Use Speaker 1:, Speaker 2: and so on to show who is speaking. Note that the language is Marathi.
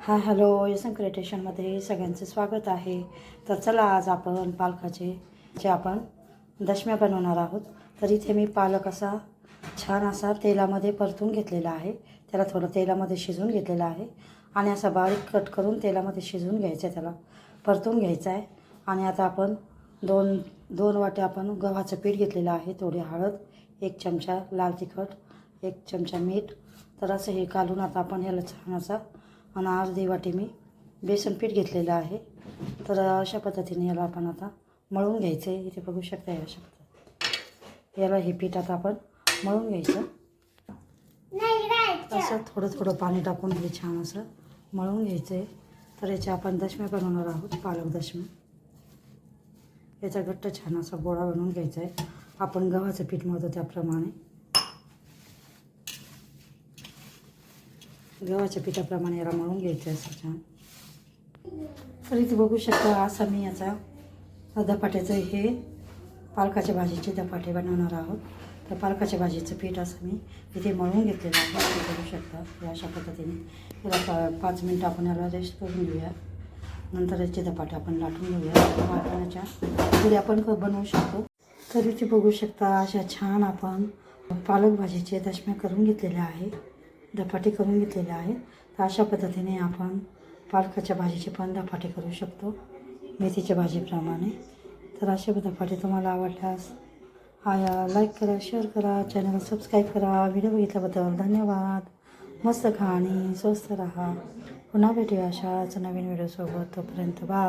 Speaker 1: हा हॅलो यसन क्रिएटेशनमध्ये सगळ्यांचं स्वागत आहे. तर चला आज आपण पालकाचे जे आपण दशम्या बनवणार आहोत तर इथे मी पालक असा छान असा तेलामध्ये परतून घेतलेला आहे. त्याला थोडं तेलामध्ये शिजवून घेतलेला आहे. आणि असा बारीक कट करून तेलामध्ये शिजवून घ्यायचं आहे त्याला. परतून घ्यायचं आहे. आणि आता आपण दोन दोन वाटे आपण गव्हाचं पीठ घेतलेलं आहे. थोडी हळद एक चमचा लाल तिखट एक चमचा मीठ. तर असं हे घालून आता आपण ह्याला छान असा आणि अर्धी वाटी मी बेसन पीठ घेतलेलं आहे. तर अशा पद्धतीने याला आपण आता मळून घ्यायचं. आहे इथे बघू शकता या पद्धतीने. याला हे पीठ आता आपण मळून घ्यायचं. असं थोडं थोडं पाणी टाकून हे छान असं मळून घ्यायचं. आहे तर याच्या आपण दशम्या बनवणार आहोत पालक दशम्या याचा घट्ट छान असा गोळा बनवून घ्यायचा आहे. आपण गव्हाचं पीठ मळतो त्याप्रमाणे. गव्हाच्या पिठाप्रमाणे याला मळून घ्यायचं असं छान. तर इथे बघू शकता असा मी याचा धपाट्याचं हे पालकाच्या भाजीचे धपाटे बनवणार आहोत. तर पालकाच्या भाजीचं पीठ असं मी इथे मळून घेतलेलं आहे. ते बघू शकता या अशा पद्धतीने. याला पा पाच मिनटं आपण याला रेस्ट करून घेऊया. नंतर याचे धपाटे आपण लाटून घेऊया. वाटण्याच्या पुढे आपण क- बनवू शकतो. तर इथे बघू शकता अशा छान आपण पालक भाजीचे दशम्या करून घेतलेल्या आहे. धपाटे करून घेतलेले आहेत. तर अशा पद्धतीने आपण पालकाच्या भाजीचे पण धपाटे करू शकतो मेथीच्या भाजीप्रमाणे. तर अशा धपाटे तुम्हाला आवडल्यास आया लाईक करा शेअर करा चॅनल सबस्क्राईब करा. व्हिडिओ बघितल्याबद्दल धन्यवाद. मस्त खा आणि स्वस्त राहा. पुन्हा भेटूया अशाच नवीन व्हिडिओसोबत तोपर्यंत बा